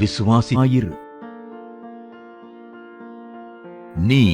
விசுவாசியாயிரு நீ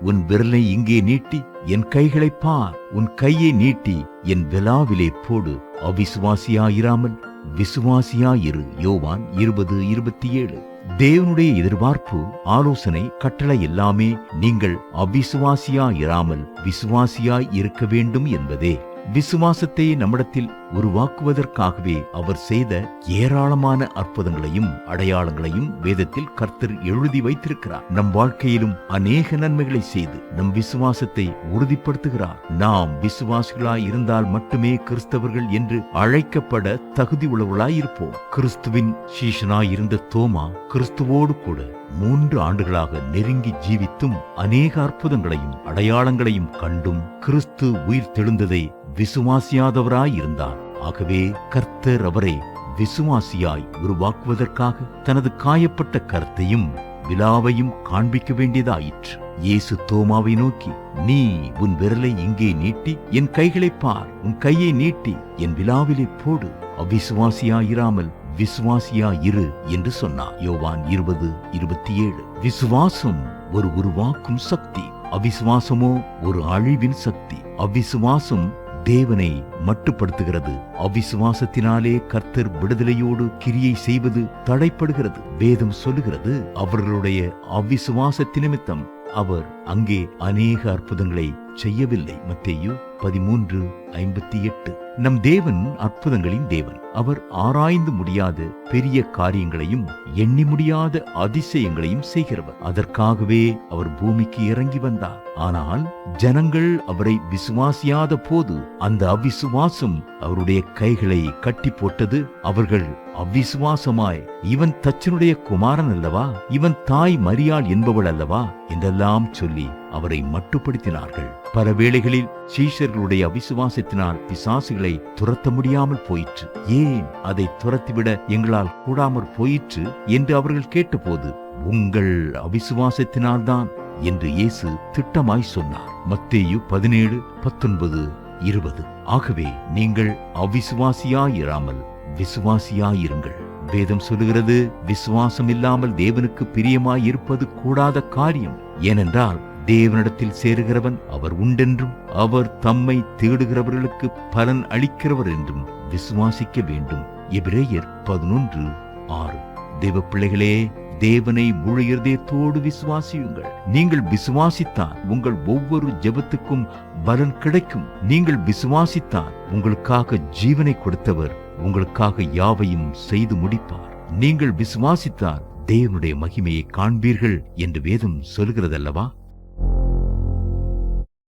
உன் விரலை இங்கே நீட்டி என் கைகளை பார் உன் கையை நீட்டி என் விலாவிலே போடு அவிசுவாசியாயிராமல். விசுவாசியாயிரு யோவான் இருபது இருபத்தி ஏழு தேவனுடைய எதிர்பார்ப்பு ஆலோசனை கட்டளை எல்லாமே நீங்கள் அவிசுவாசியாயிராமல் விசுவாசியாய் இருக்க வேண்டும் என்பதே. விசுவாசத்தை நம்மிடத்தில் உருவாக்குவதற்காகவே அவர் செய்த ஏராளமான அற்புதங்களையும் அடையாளங்களையும் வேதத்தில் கர்த்தர் எழுதி வைத்திருக்கிறார். நம் வாழ்க்கையிலும் அநேக நன்மைகளை செய்து நம் விசுவாசத்தை உறுதிப்படுத்துகிறார். நாம் விசுவாசிகளாய் இருந்தால் மட்டுமே கிறிஸ்தவர்கள் என்று அழைக்கப்பட தகுதி உள்ளவர்களாய் இருப்போம் கிறிஸ்துவின் சீஷனாய் இருந்த தோமா கிறிஸ்துவோடு கூட மூன்று ஆண்டுகளாக நெருங்கி ஜீவித்தும் அநேக அற்புதங்களையும் அடையாளங்களையும் கண்டும் கிறிஸ்து உயிர் தெழுந்ததை விசுவாசியாதவராய் இருந்தார் ஆகவே கர்த்தர் அவரை விசுவாசியாய் உருவாக்குவதற்காக தனது காயப்பட்ட கருத்தையும் விழாவையும் காண்பிக்க வேண்டியதாயிற்று. இயேசு தோமாவை நோக்கி நீ உன் விரலை இங்கே நீட்டி என் கைகளை பார். உன் கையை நீட்டி என் விழாவிலே போடு. அவிசுவாசியாயிராமல் விசுவாசியா இரு என்று சொன்னார். யோவான் இருபது இருபத்தி ஏழு விசுவாசம் ஒரு உருவாக்கும் சக்தி. அவிசுவாசமோ ஒரு அழிவின் சக்தி. அவிசுவாசம் தேவனை மட்டுப்படுத்துகிறது. அவிசுவாசத்தினாலே கர்த்தர் விடுதலையோடு கிரியை செய்வது தடைப்படுகிறது. வேதம் சொல்லுகிறது அவர்களுடைய அவிசுவாசத்தி நிமித்தம் அவர் அங்கே அநேக அற்புதங்களை செய்யவில்லை. மத்தேயு பதிமூன்று ஐம்பத்தி எட்டு. நம் தேவன் அற்புதங்களின் தேவன். அவர் ஆராய்ந்து முடியாத பெரிய காரியங்களையும் எண்ணி முடியாத அதிசயங்களையும் செய்கிறவர். அதற்காகவே அவர் பூமிக்கு இறங்கி வந்தார். ஆனால் ஜனங்கள் அவரை விசுவாசியாத போது அந்த அவிசுவாசம் அவருடைய கைகளை கட்டி போட்டது. அவர்கள் அவ்விசுவாசமாய் இவன் தச்சனுடைய குமாரன் அல்லவா? இவன் தாய் மரியாள் என்பவள் அல்லவா? என்றெல்லாம் சொல்லி அவரை மட்டுப்படுத்தினார்கள். பல வேளைகளில் சீஷர்களுடைய அவிசுவாசத்தினால் பிசாசுகளை துரத்த முடியாமல் போயிற்று. ஏன் அதை துரத்திவிட எங்களால் கூடாமற் போயிற்று என்று அவர்கள் கேட்டபோது உங்கள் அவிசுவாசத்தினால்தான் என்று இயேசு திட்டமாய் சொன்னார். மத்தேயு பதினேழு பத்தொன்பது இருபது. ஆகவே நீங்கள் அவிசுவாசியாயிராமல் விசுவாசியாயிருங்கள். வேதம் சொல்லுகிறது விசுவாசம் இல்லாமல் தேவனுக்கு பிரியமாய் இருப்பது கூடாத காரியம். ஏனென்றால் தேவனிடத்தில் சேருகிறவன் அவர் உண்டென்றும் அவர் தம்மை தேடுகிறவர்களுக்கு பலன் அளிக்கிறவர் என்றும் விசுவாசிக்க வேண்டும். எபிரேயர் பதினொன்று ஆறு. தேவ பிள்ளைகளே தேவனை முழு இருதயத்தோடு விசுவாசியுங்கள். நீங்கள் விசுவாசித்தால் உங்கள் ஒவ்வொரு ஜெபத்துக்கும் பலன் கிடைக்கும். நீங்கள் விசுவாசித்தால் உங்களுக்காக ஜீவனை கொடுத்தவர் உங்களுக்காக யாவையும் செய்து முடிப்பார். நீங்கள் விசுவாசித்தால் தேவனுடைய மகிமையை காண்பீர்கள் என்று வேதம் சொல்கிறதல்லவா